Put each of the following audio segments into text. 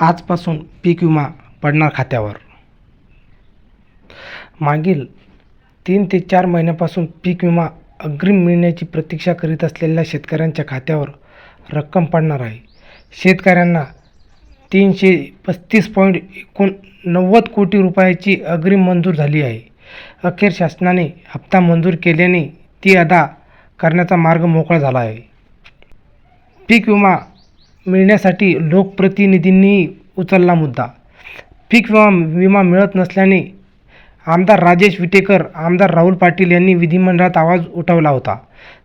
आजपासून पीक विमा पडणार खात्यावर. मागील तीन ते चार महिन्यापासून पीक विमा अग्रिम मिळण्याची प्रतीक्षा करीत असलेल्या शेतकऱ्यांच्या खात्यावर रक्कम पडणार आहे. शेतकऱ्यांना तीनशे पस्तीस पॉईंट एकोणनव्वद कोटी रुपयाची अग्रिम मंजूर झाली आहे. अखेर शासनाने हप्ता मंजूर केल्याने ती अदा करण्याचा मार्ग मोकळा झाला आहे. पीक विमा मिळण्यासाठी लोकप्रतिनिधींनीही उचलला मुद्दा. पीक विमा विमा मिळत नसल्याने आमदार राजेश विटेकर आमदार राहुल पाटील यांनी विधिमंडळात आवाज उठवला होता.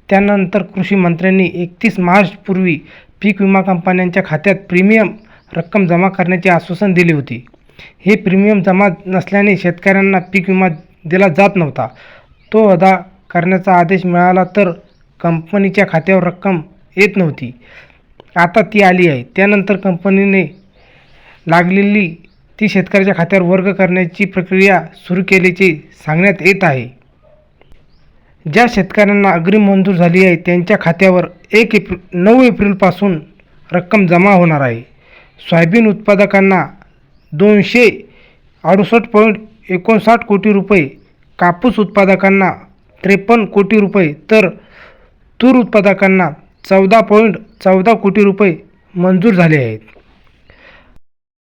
त्यानंतर कृषी मंत्र्यांनी एकतीस मार्चपूर्वी पीक विमा कंपन्यांच्या खात्यात प्रीमियम रक्कम जमा करण्याचे आश्वासन दिले होते. हे प्रीमियम जमा नसल्याने शेतकऱ्यांना पीक विमा दिला जात नव्हता. तो अदा करण्याचा आदेश मिळाला तर कंपनीच्या खात्यावर रक्कम येत नव्हती. आता ती आली आहे. त्यानंतर कंपनीने लागलेली ती शेतकऱ्याच्या खात्यावर वर्ग करण्याची प्रक्रिया सुरू केल्याचे सांगण्यात येत आहे. ज्या शेतकऱ्यांना अग्रिम मंजूर झाली आहे त्यांच्या खात्यावर एक एप्रिल नऊ एप्रिलपासून रक्कम जमा होणार आहे. सोयाबीन उत्पादकांना दोनशे अडुसष्ट पॉईंट एकोणसाठ कोटी रुपये कापूस उत्पादकांना त्रेपन्न कोटी रुपये तर तूर उत्पादकांना चौदा पॉईंट चौदा कोटी रुपये मंजूर झाले आहेत.